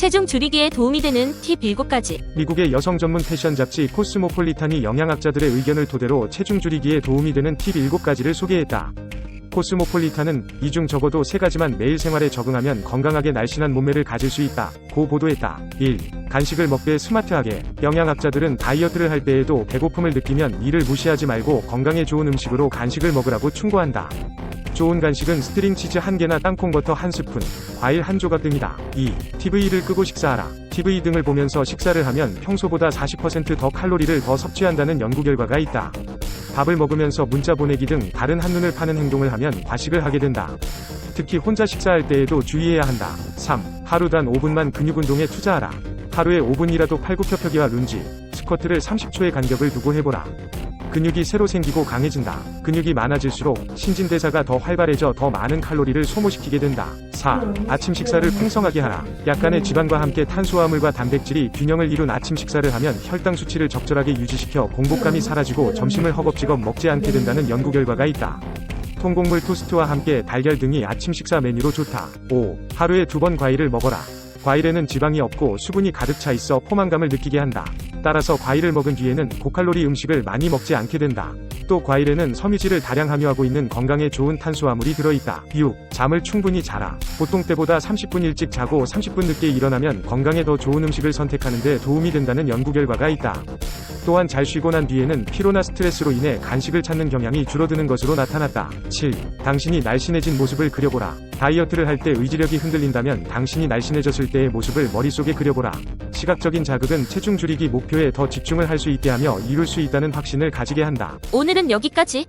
체중 줄이기에 도움이 되는 팁 7가지. 미국의 여성 전문 패션 잡지 코스모폴리탄이 영양학자들의 의견을 토대로 체중 줄이기에 도움이 되는 팁 7가지를 소개했다. 코스모폴리탄은 이 중 적어도 3가지만 매일 생활에 적응하면 건강하게 날씬한 몸매를 가질 수 있다. 고 보도했다. 1. 간식을 먹되 스마트하게. 영양학자들은 다이어트를 할 때에도 배고픔을 느끼면 이를 무시하지 말고 건강에 좋은 음식으로 간식을 먹으라고 충고한다. 좋은 간식은 스트링 치즈 한 개나 땅콩 버터 한 스푼, 과일 한 조각 등이다. 2. TV를 끄고 식사하라. TV 등을 보면서 식사를 하면 평소보다 40%더 칼로리를 더 섭취한다는 연구 결과가 있다. 밥을 먹으면서 문자 보내기 등 다른 한눈을 파는 행동을 하면 과식을 하게 된다. 특히 혼자 식사할 때에도 주의해야 한다. 3. 하루 단 5분만 근육 운동에 투자하라. 하루에 5분이라도 팔굽혀펴기와 룬지, 스쿼트를 30초의 간격을 두고 해보라. 근육이 새로 생기고 강해진다. 근육이 많아질수록 신진대사가 더 활발해져 더 많은 칼로리를 소모시키게 된다. 4. 아침 식사를 풍성하게 하라. 약간의 지방과 함께 탄수화물과 단백질이 균형을 이룬 아침 식사를 하면 혈당 수치를 적절하게 유지시켜 공복감이 사라지고 점심을 허겁지겁 먹지 않게 된다는 연구 결과가 있다. 통곡물 토스트와 함께 달걀 등이 아침 식사 메뉴로 좋다. 5. 하루에 두 번 과일을 먹어라. 과일에는 지방이 없고 수분이 가득 차 있어 포만감을 느끼게 한다. 따라서 과일을 먹은 뒤에는 고칼로리 음식을 많이 먹지 않게 된다. 또 과일에는 섬유질을 다량 함유하고 있는 건강에 좋은 탄수화물이 들어있다. 6. 잠을 충분히 자라. 보통 때보다 30분 일찍 자고 30분 늦게 일어나면 건강에 더 좋은 음식을 선택하는 데 도움이 된다는 연구 결과가 있다. 또한 잘 쉬고 난 뒤에는 피로나 스트레스로 인해 간식을 찾는 경향이 줄어드는 것으로 나타났다. 7. 당신이 날씬해진 모습을 그려보라. 다이어트를 할 때 의지력이 흔들린다면 당신이 날씬해졌을 때의 모습을 머릿속에 그려보라. 시각적인 자극은 체중 줄이기 목표에 더 집중을 할 수 있게 하며 이룰 수 있다는 확신을 가지게 한다. 오늘은 여기까지.